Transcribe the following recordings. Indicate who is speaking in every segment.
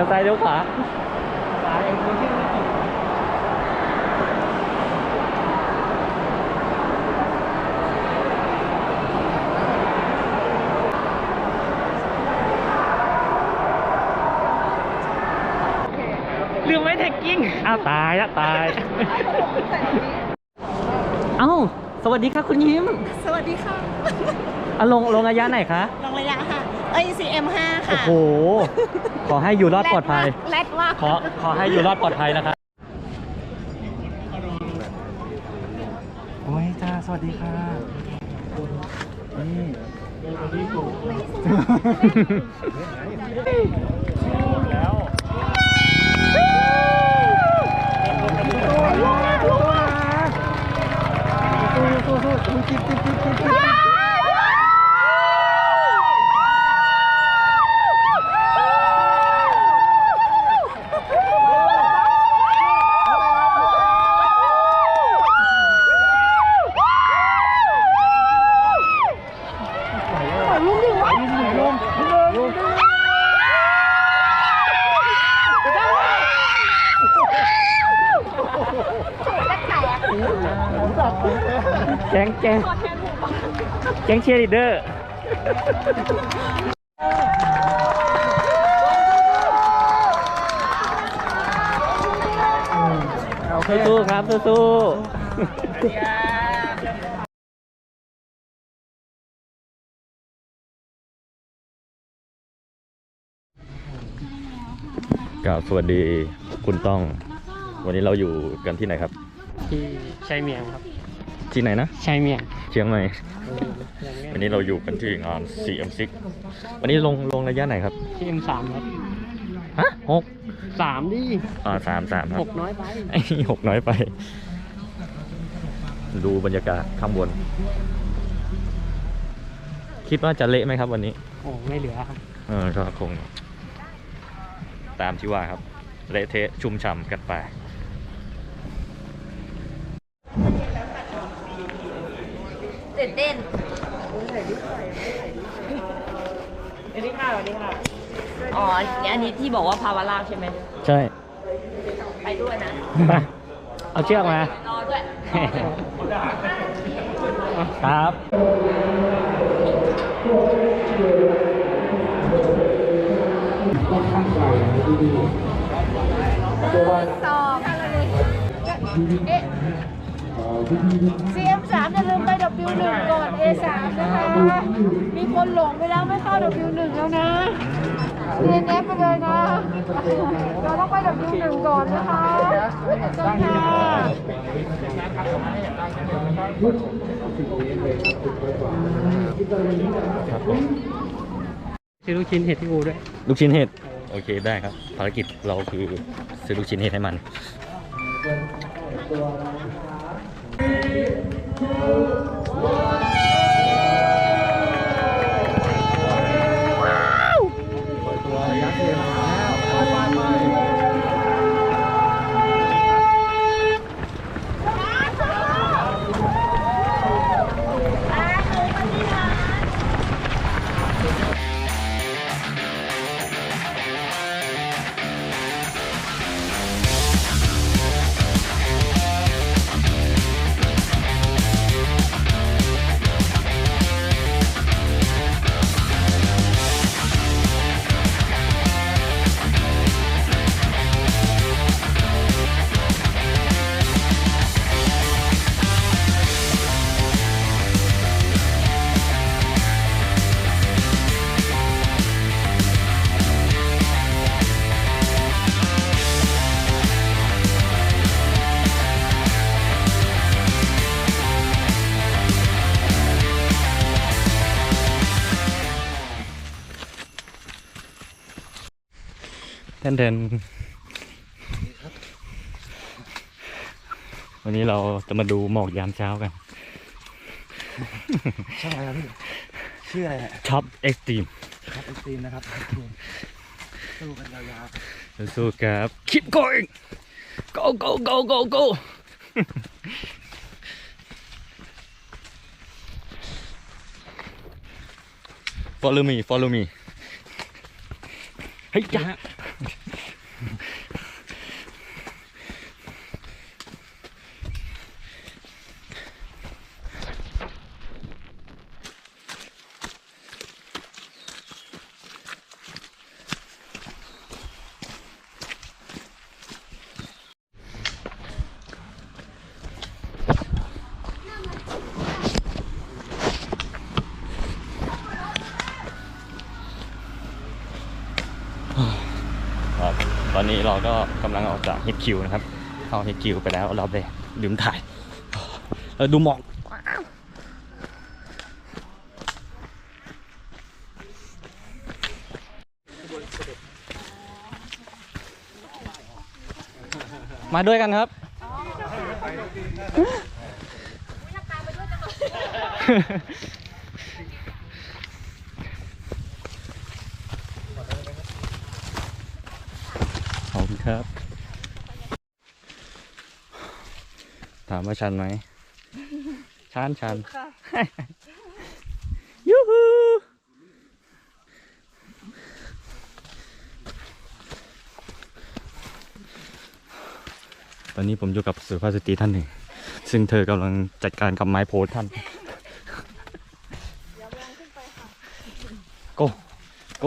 Speaker 1: ลี้ยวซ้ายเลี้ยวขวา
Speaker 2: สายเองคนที่ไม่กี่
Speaker 1: ลืมไว้แท็กกิ้ง อ้าวตายละตาย เอ้า สวัสดีครับคุณยิ้ม
Speaker 3: สวัสดีค่ะ
Speaker 1: อะลงลงระยะไหนคะ
Speaker 3: ลงระยะค่ะ เอ้ย CM5 ค่ะ
Speaker 1: โอ้โห ขอให้อยู่รอดปลอดภัย
Speaker 3: แรดมาก
Speaker 1: ขอขอให้อยู่รอดปลอดภัยนะครับ
Speaker 2: โอ้ยจ้า สวัสดีค่ะนี่แล้ว
Speaker 1: แก๊งแก๊งแก๊งเชียร์ลีดเดอร์สู้ๆครับสู้ๆกล่าวสวัสดีคุณต้อง วันนี้เราอยู่กันที่ไหนครับ
Speaker 2: ที่ชัยเมียงครับ
Speaker 1: ที่ไหนนะ
Speaker 2: ชัยเมียง
Speaker 1: เชียงใหม่ วันนี้เราอยู่กันที่งาน CM6 วันนี้ลงลงระยะไหนครับ
Speaker 2: ที่ M3 ครับ
Speaker 1: ฮะหก
Speaker 2: สามดิ
Speaker 1: อ่าสามสามครับ
Speaker 2: หกน้อยไป
Speaker 1: ไอ้นี่หกน้อยไป ดูบรรยากาศข้างบน คิดว่าจะเละไหมครับวันนี้
Speaker 2: โอ้ไม่เหลือครับ
Speaker 1: เออก็คง ตามที่ว่าครับ เละเทะชุ่มฉ่ำกันไป
Speaker 3: ตื่นเต้น
Speaker 4: อ๋ออันนี้ที่บอกว่าภาวะลากใช่ไหม
Speaker 1: ใช่
Speaker 4: ไปด้วยนะ
Speaker 1: ไป เอาเชือกมา
Speaker 4: รอด้วย
Speaker 1: ครับ
Speaker 3: สองเอ๊ะ CM3 อย่าลืมไป W1 ก่อน A3 นะคะ มีคนหลงไปแล้วไม่เข้า W1 แล้วนะ DNF ไปเลยนะเราต้องไป W1 ก่อนนะคะขอบคุณค่ะ
Speaker 2: ซื้อลูกชิ้นเห็ดที่อูด้วย
Speaker 1: ลูกชิ้นเห็ด โอเคได้ครับ ภารกิจเราคือซื้อลูกชิ้นเห็ดให้มัน แทนเทนวันนี้เราจะมาดูหมอกยามเช้ากัน
Speaker 2: ใช่ครับพี่ชื่ออะไรฮะ
Speaker 1: ช็อปเอ็กซ์ตรีม
Speaker 2: ครับไอซีมนะครับสู้กันยาว
Speaker 1: สู้ๆครับ keep going go go go go go follow me follow me เฮ้ยจ้า อนนี้ เราก็กำลังออกจาก HQ นะครับเข้า HQ ไปแล้วเราไปลืมถ่ายเราดูหมอกมาด้วยกันครับ ขอบคุณครับ ถามว่าชันไหม ชันชันยูฮูตอนนี้ผมอยู่กับสุภาพสตรีท่านหนึ่ง ซึ่งเธอกำลังจัดการกับไม้โพสท่านโกโก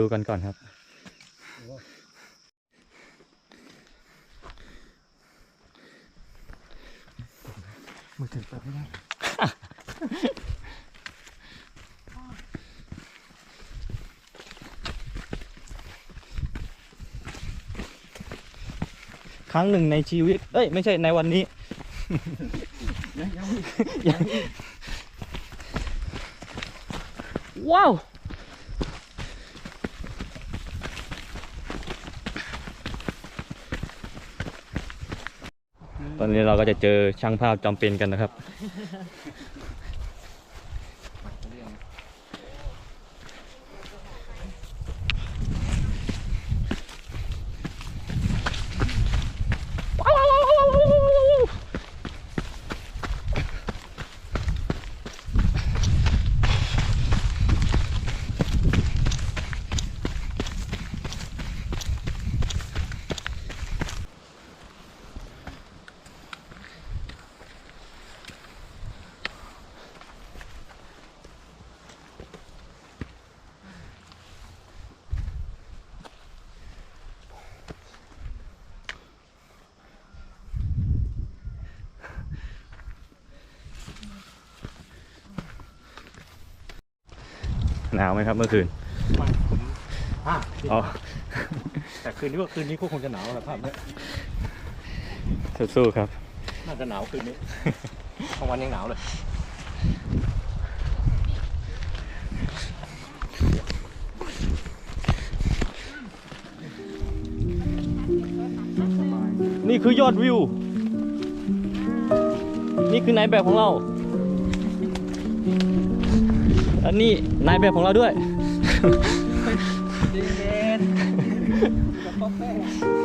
Speaker 1: กันก่อนครับ
Speaker 5: มือถือแบบไม่ได้
Speaker 1: ครั้งหนึ่งในชีวิต เอ้ย ไม่ใช่ในวันนี้ ยังว้าว นนี้เราก็จะเจอช่างภาพจำเป็นกันนะครับ หนาวไหมครับเมื่อคืน
Speaker 5: อะ
Speaker 1: อ๋อ
Speaker 5: แต่คืนนี้ว่าคืนนี้ก็คงจะหนาวแหละภาพเนี้ย
Speaker 1: สู้ๆครับ
Speaker 5: น่าจะหนาวคืนนี้กลางวันยังหนาวเลย
Speaker 1: นี่คือยอดวิว นี่คือนายแบบของเรา อันนี้นายแบบของเราด้วย
Speaker 5: เ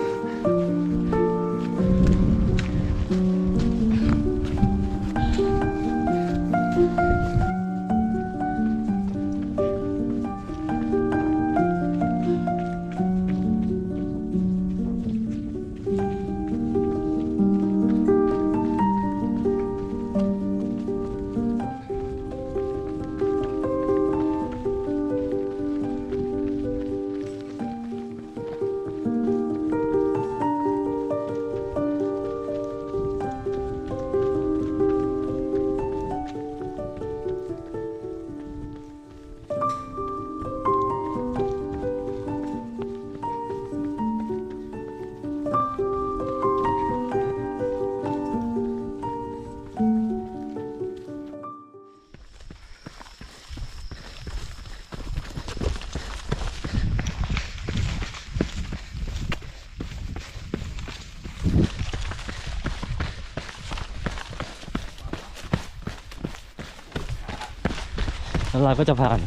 Speaker 5: เรา
Speaker 1: ก็จะผ่าน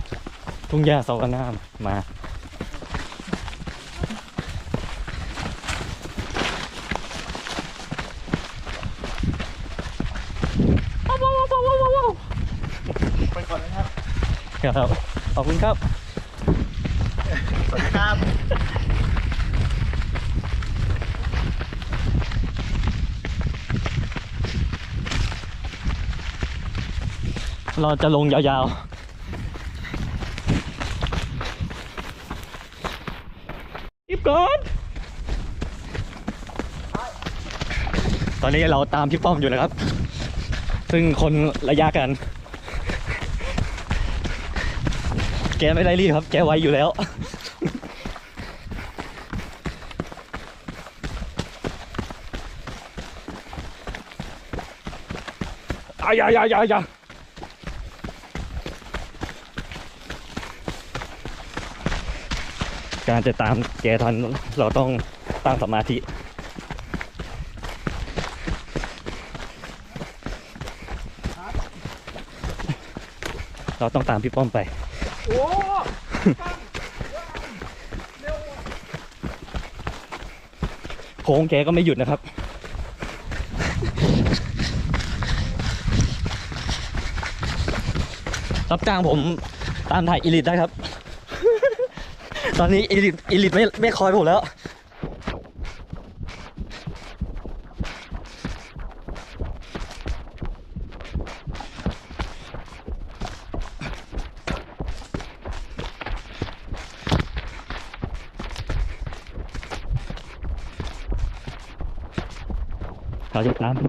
Speaker 1: ทุ่งหญ้าสวนามา
Speaker 5: ไปก่อนนะครับ
Speaker 1: ครับ ขอบคุณครับ
Speaker 5: สวัสดีครับ
Speaker 1: เราจะลงยาวๆอิบก่อน ตอนนี้เราตามพี่ป้อมอยู่นะครับ ซึ่งคนระยะกัน แกไม่ได้รีบครับ แกไวอยู่แล้ว อายายายายาการจะตามแกทันเราต้องตั้งสมาธิ เราต้องตามพี่ป้อมไปโค้งแกก็ไม่หยุดนะครับ รับจ้างผมตามถ่ายอีลิทได้ครับ ตอนนี้อีลิทอีลิทไม่ไม่คอยผมแล้ว เรา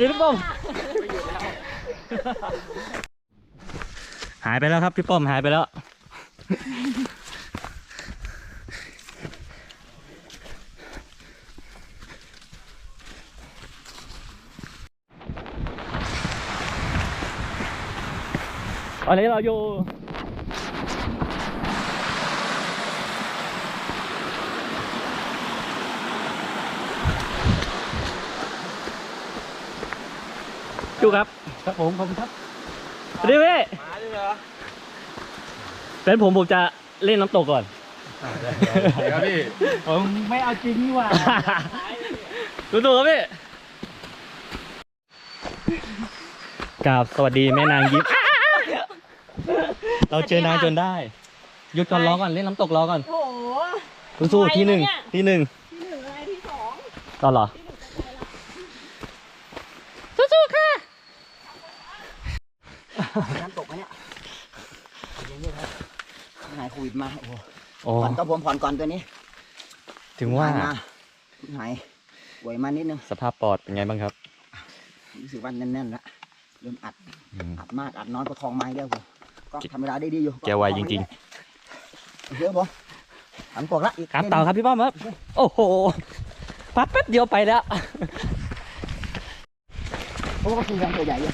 Speaker 1: พี่ป้อมได้หรือไม่ปล่อยแกไปเถอะไม่หยุดให้ถ่ายเลยพี่ป้อมหายไปแล้วครับพี่ป้อมหายไปแล้ว ตอนนี้เราอยู่ อยู่ครับ
Speaker 5: ครับผมขอบคุณครับ
Speaker 1: สวัสดีพี่
Speaker 5: มาด้วยเหรอ
Speaker 1: เป็นผมผมจะเล่นน้ำตกก่อน
Speaker 5: เดี๋ยวพี่ผมไม่เอาจริงนี่หว่า
Speaker 1: ดูตัวครับพี่กราบสวัสดีแม่นางยิ้มเราเจอนางจนได้หยุดก่อนรอก่อนเล่นน้ำตกรอก่อน
Speaker 3: โอ้โห
Speaker 1: สู้ๆที่หนึ่ง
Speaker 3: ไวนะเนี่ย
Speaker 1: ที่หนึ่ง
Speaker 3: ที่หนึ่งอะไรที่สอง
Speaker 1: ตอนเหรอ สู้ๆค่ะ
Speaker 6: น้ำตกไหมเนี่ยยังนี่ครับหายโควิดมาโอ้โห
Speaker 1: โอ้
Speaker 6: ผ่อนก็ผมผ่อนก่อนตัวนี้
Speaker 1: ถึงว่า
Speaker 6: หยมาหายป่วยมานิดนึง
Speaker 1: สภาพปอดเป็นไงบ้างครับ
Speaker 6: รู้สึกว่าแน่นๆละเริ่มอัด
Speaker 1: อืม
Speaker 6: อัดมาก อัดนอนประคองไม้เดียวผมก็ทำเวลาได้ดีอยู่
Speaker 1: แกไวจริง
Speaker 6: ๆเยอะผมหันปกละอีก
Speaker 1: ครับเต่าครับพี่ป้อมครับ โอ้โหพับแป๊บเดียวไปแล้ว
Speaker 6: โอ้ก็คือกันตัวใหญ่อยู่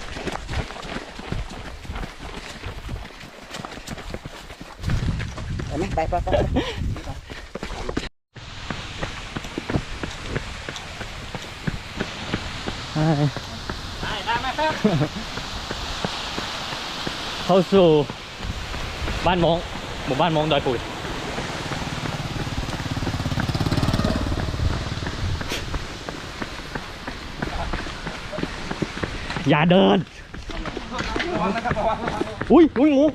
Speaker 6: ไปไหมไปไปไปไป
Speaker 1: เข้าสู่บ้านมงหมู่บ้านมงดอยปุ๋ยอย่าเดิน อุ้ยอุ้ยงู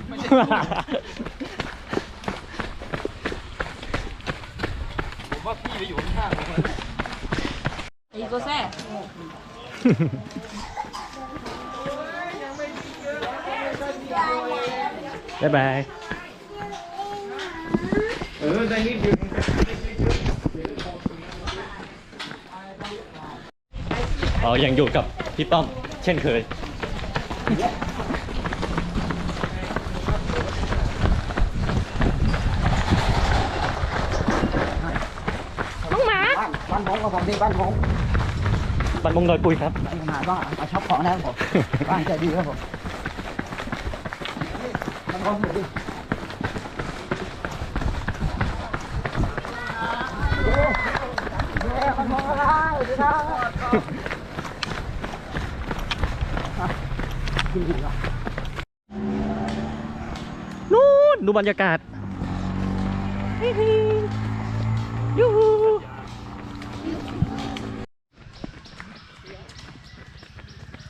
Speaker 3: อีโกแซ่
Speaker 7: เบ๊า
Speaker 1: ยบาย
Speaker 5: เออได้นิดเดียว
Speaker 1: เรายังอยู่กับพี่ต้อม เช่นเคย
Speaker 6: บ้านบ้านผมกับผมที่บ้านผม
Speaker 1: บันมงดอยปุยครับ
Speaker 6: มีปัญหาบ้างมาช็อปของนะครับผมบ้านใจดีครับผมบ้านผมอยู่ดิโอ้โหบ้านผมอะไรสวัสดีครับจริงๆเหรอ
Speaker 1: นู่นดูบรรยากาศยูฮู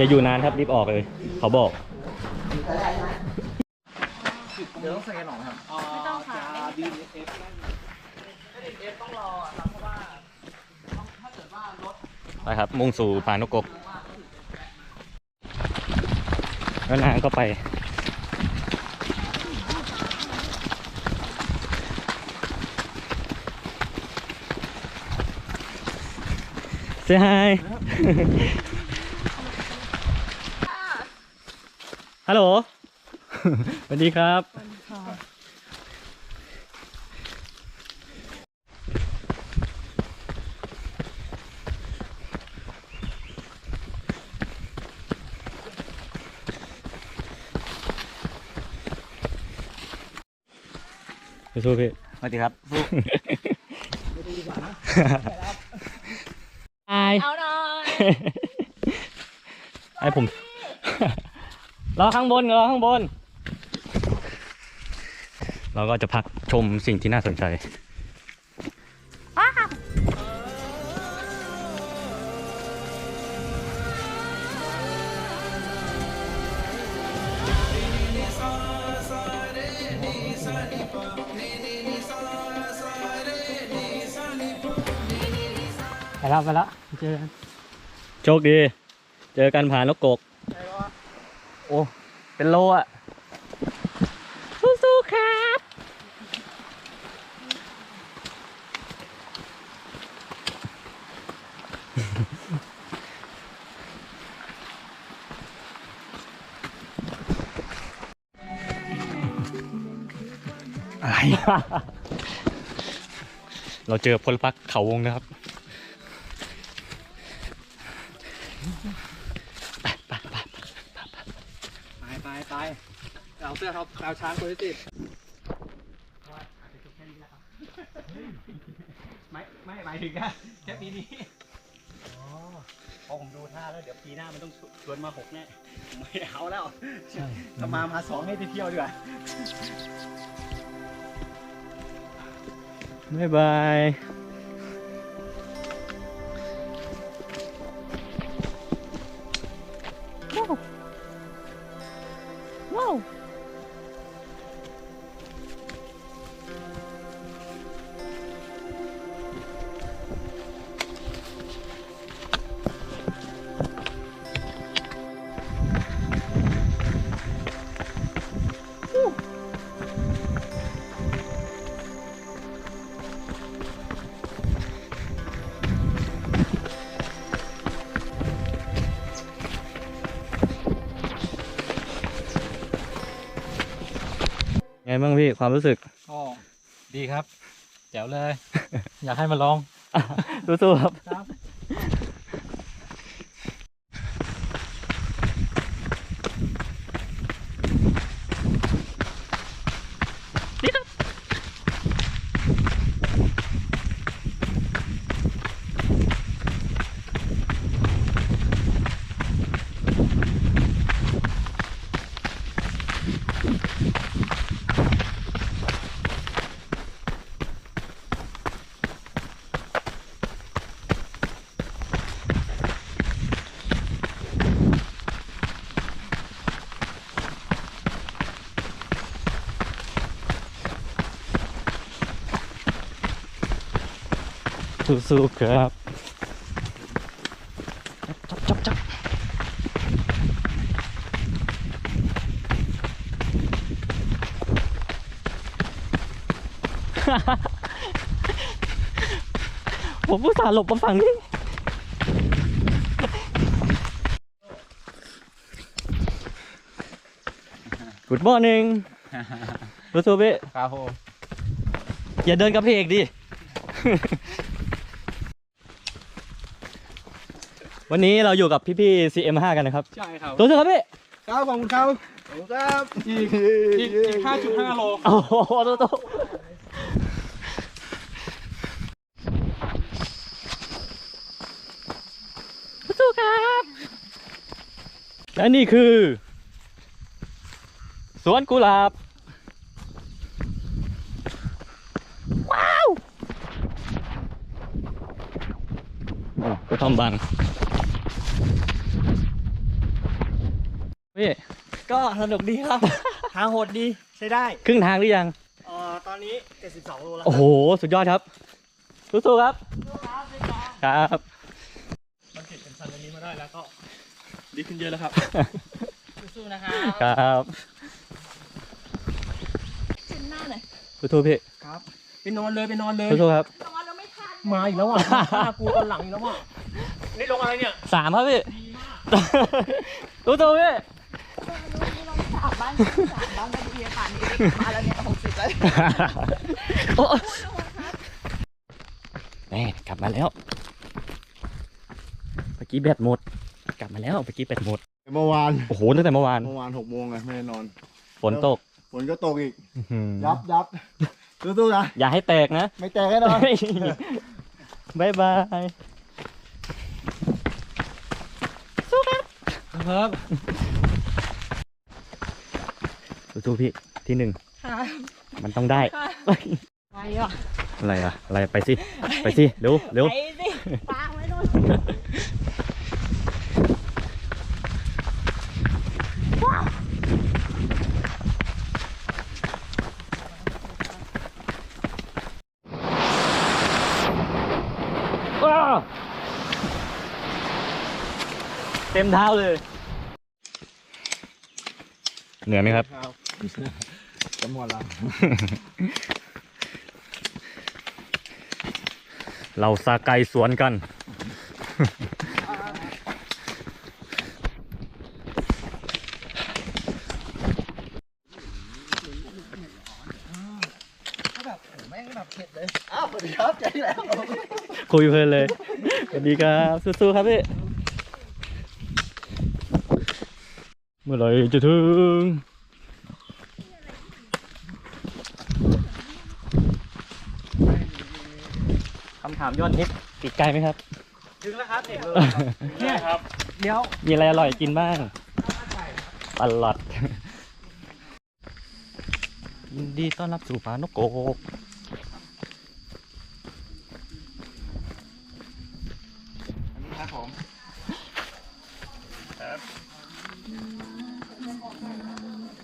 Speaker 1: ครับรีบออกเลย เขาบอก
Speaker 5: เดี๋ยวต้องสแกนหนองครับ
Speaker 3: ไม่ต้องค่ะ
Speaker 1: ไปครับ มุ่งสู่ปานกกแล้วนางก็ไป Say hi ฮั ลโหล สวัสดีครับสู้ๆพี่
Speaker 5: สวัสดีครับ
Speaker 1: ไอาย
Speaker 3: เอาหน่อย
Speaker 1: ไอผม รอข้างบนรอข้างบน เราก็จะพักชมสิ่งที่น่าสนใจ
Speaker 5: ไปแล้วไปแล้วเจอกัน
Speaker 1: โชคดี เจอกันผ่านนกกก โอ้ เป็นโลอะสู้ๆครับ
Speaker 5: อะไร
Speaker 1: เราเจอพลพรรคเขาวงนะครับ
Speaker 5: ไปไปไป เอาเสื้อเขาเอาช้างตัวที่ติดไม่ไม่หมายถึงแค่แค่ปีนี้อ๋อพอผมดูท่าแล้วเดี๋ยวปีหน้ามันต้องชวนมาหกแน่ไม่เอาแล้วถ้ามามาสองให้ไปเที่ยวดีกว่า
Speaker 1: บ๊ายบาย ไงบ้างพี่ความรู้สึก
Speaker 5: อ๋อดีครับ แจ๋วเลย อยากให้มาลอง
Speaker 1: สู้ๆครับ
Speaker 5: ครับ
Speaker 1: สู้ๆครับจับจับจับผมผู้สาห์หลบมาฝั่งนี้ Good morning รู้ตัวพี่
Speaker 5: ครับผม
Speaker 1: อย่าเดินกับพี่เอกดิ วันนี้เราอยู่กับพี่ๆ CM5 กันนะครับ
Speaker 5: ใช่ครับ
Speaker 1: ตัวเถอะครับพี่
Speaker 5: ครับขอบคุณครับขอบคุณครับอีกอีกอีกห้าจุดห้าโล
Speaker 1: โอ้โหตัวโตสู้ครับและนี่คือ สวนกุหลาบ ว้าวโอ้กระท่อมบัง พี่
Speaker 6: ก็สนุกดีครับทางโหดดีใช้ได้
Speaker 1: ครึ่งทางหรือยัง
Speaker 6: เอ่อตอนนี้ 72โลแล้ว
Speaker 1: โอ้โห สุดยอดครับสู้ๆครับ ครับ
Speaker 5: มันติดเป็นซันอันนี้มาได้แล้วก็ดีขึ้นเยอะแล้วครับ
Speaker 3: สู้ๆนะคะ
Speaker 1: ครับ
Speaker 3: ขึ้นหน้าหน่อย
Speaker 1: สู้ๆพี่
Speaker 5: ครับไปนอนเลยไปนอนเลย
Speaker 1: สู้ๆครับ
Speaker 5: มาอีกแล้วอะฆ่ากูตอนหลังอีกแล้วอะนี่ลงอะไรเนี่ย
Speaker 1: สามครับพี่ สู้ๆพี่
Speaker 3: สามนสามบ้านกันดีค่ะนี่มาแล้วเนี่ยหกสิบแล้ว
Speaker 1: โอ้แม่กลับมาแล้ว เมื่อกี้แบตหมด กลับมาแล้วเมื่อกี้แบตหมด
Speaker 8: เมื่อวาน
Speaker 1: โอ้โหตั้งแต่เมื่อวาน
Speaker 8: เมื่อวานหกโมงไงไม่ได้นอน
Speaker 1: ฝนตก
Speaker 8: ฝนก็ตกอีก ยับยับสู้ๆนะ
Speaker 1: อย่าให้แตกนะ
Speaker 8: ไม่แตกแน่นอน
Speaker 1: บายบาย
Speaker 5: ครับ
Speaker 1: สู้ๆพี่ที่หนึ่ง
Speaker 3: ค่ะ
Speaker 1: มันต้องได้
Speaker 3: ไปอะ
Speaker 1: อะไรอะอะไรไปสิไปสิเร็วเร็ว
Speaker 3: ไปสิปางไว้นู่น
Speaker 1: อ้าวเต็มเท้าเลย เหนื่อยไหมครับ
Speaker 8: ครับ จะหมดละ
Speaker 1: เราซาไกสวนกัน
Speaker 6: แม่งแบบเผ็ดเลย อ้าวสวัสดีครับเจอแล้ว
Speaker 1: คุยเพลินเลยสวัสดีครับสู้ๆครับพี่ เมื่อไหรจะถึง คำถามยอดฮิตอีกไกลไหมครับ
Speaker 5: ถึงแล้วครับเด็กเลยเนี่ยครับเดี๋ยว
Speaker 1: มีอะไรอร่อยกินบ้างตลอดยินดีต้อนรับสู่ป่านกโกก
Speaker 5: ครับผม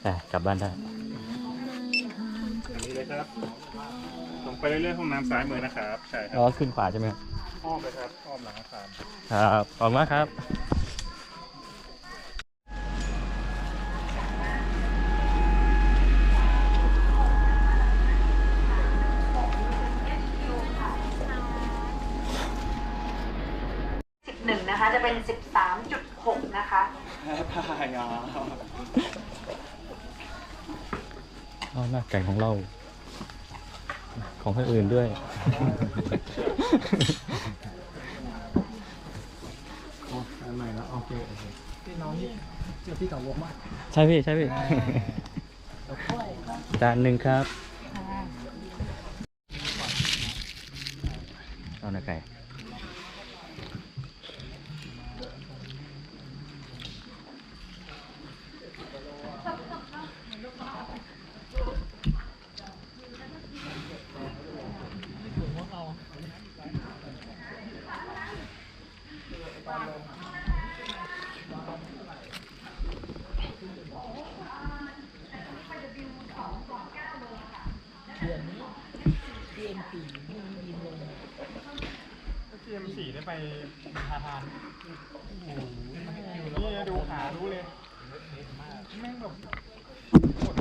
Speaker 1: แต่กลับบ้านได้
Speaker 9: อันนี้เลยครับ ตรงไปเรื่อยๆห้องน้ำซ้ายมือนะครับ ใช่ค
Speaker 1: แล้
Speaker 9: รับ
Speaker 1: วขึ้นขวาใช่ไหมครับ
Speaker 9: อ้อมเลยครับอ้อมหลังอาคาร
Speaker 1: ครับขอบคุณมากครับ
Speaker 7: หนึ่งนะคะ จะเป็น 13.6 นะคะ
Speaker 1: เอาหน้าไก่ของเรา ของคนอื่นด้วย
Speaker 8: อันใหม่แล้วโอเคโอเค
Speaker 5: พี่น้องนี่เจอพี่เก่าวงมาก
Speaker 1: ใช่พี่ใช่พี่จานหนึ่งครับ
Speaker 9: อ็มสี่ได้ไปทาทานนี่ดูขารู้เลยแม่งแบบโหด